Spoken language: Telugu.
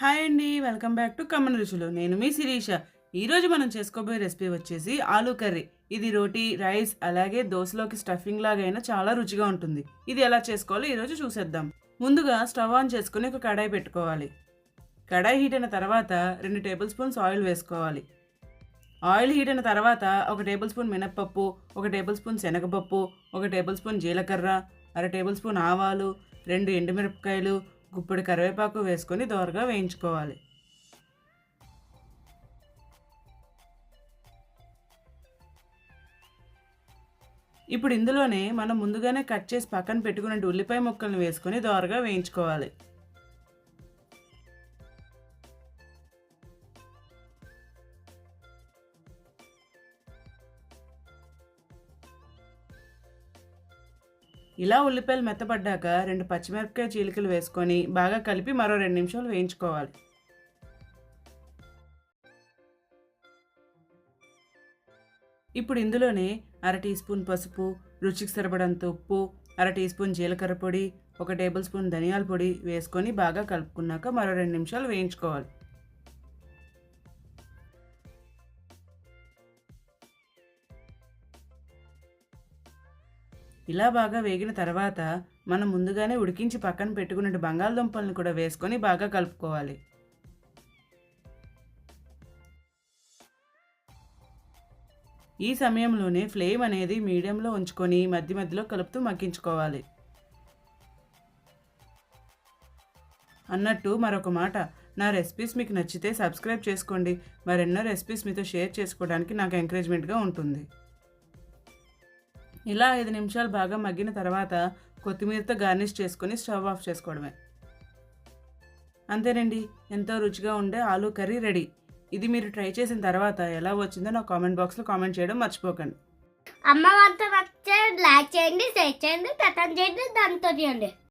హాయ్ అండి వెల్కమ్ బ్యాక్ టు కమన్ రుచులు. నేను మీ శిరీష. ఈరోజు మనం చేసుకోబోయే రెసిపీ వచ్చేసి ఆలూ కర్రీ. ఇది రోటీ రైస్ అలాగే దోశలోకి స్టఫింగ్ లాగైనా చాలా రుచిగా ఉంటుంది. ఇది ఎలా చేసుకోవాలో ఈరోజు చూసేద్దాం. ముందుగా స్టవ్ ఆన్ చేసుకుని ఒక కడాయి పెట్టుకోవాలి. కడాయి హీట్ అయిన తర్వాత రెండు టేబుల్ స్పూన్స్ ఆయిల్ వేసుకోవాలి. ఆయిల్ హీట్ అయిన తర్వాత ఒక టేబుల్ స్పూన్ మినప్పప్పు ఒక టేబుల్ స్పూన్ శనగపప్పు ఒక టేబుల్ స్పూన్ జీలకర్ర అర టేబుల్ స్పూన్ ఆవాలు రెండు ఎండుమిరపకాయలు గుప్పెడు కరివేపాకు వేసుకొని దోరగా వేయించుకోవాలి. ఇప్పుడు ఇందులోనే మనం ముందుగానే కట్ చేసి పక్కన పెట్టుకున్న ఉల్లిపాయ ముక్కలను వేసుకొని దోరగా వేయించుకోవాలి. ఇలా ఉల్లిపాయలు మెత్తపడ్డాక రెండు పచ్చిమిరపకాయ చీలికలు వేసుకొని బాగా కలిపి మరో రెండు నిమిషాలు వేయించుకోవాలి. ఇప్పుడు ఇందులోనే అర టీ స్పూన్ పసుపు రుచికి సరిపడంత ఉప్పు అర టీ స్పూన్ జీలకర్ర పొడి ఒక టేబుల్ స్పూన్ ధనియాల పొడి వేసుకొని బాగా కలుపుకున్నాక మరో రెండు నిమిషాలు వేయించుకోవాలి. ఇలా బాగా వేగిన తర్వాత మనం ముందుగానే ఉడికించి పక్కన పెట్టుకున్న బంగాళదుంపలను కూడా వేసుకొని బాగా కలుపుకోవాలి. ఈ సమయంలోనే ఫ్లేమ్ అనేది మీడియంలో ఉంచుకొని మధ్య మధ్యలో కలుపుతూ మగ్గించుకోవాలి. అన్నట్టు మరొక మాట నా రెసిపీస్ మీకు నచ్చితే సబ్స్క్రైబ్ చేసుకోండి. మరెన్నో రెసిపీస్ మీతో షేర్ చేసుకోవడానికి నాకు ఎంకరేజ్మెంట్గా ఉంటుంది. ఇలా ఐదు నిమిషాలు బాగా మగ్గిన తర్వాత కొత్తిమీరతో గార్నిష్ చేసుకొని స్టవ్ ఆఫ్ చేసుకోవడమే. అంతేనండి ఎంతో రుచిగా ఉండే ఆలూ కర్రీ రెడీ. ఇది మీరు ట్రై చేసిన తర్వాత ఎలా వచ్చిందో నా కామెంట్ బాక్స్లో కామెంట్ చేయడం మర్చిపోకండి. అమ్మ వంట నచ్చితే లైక్ చేయండి షేర్ చేయండి కథం చేయండి దాంతో చేయండి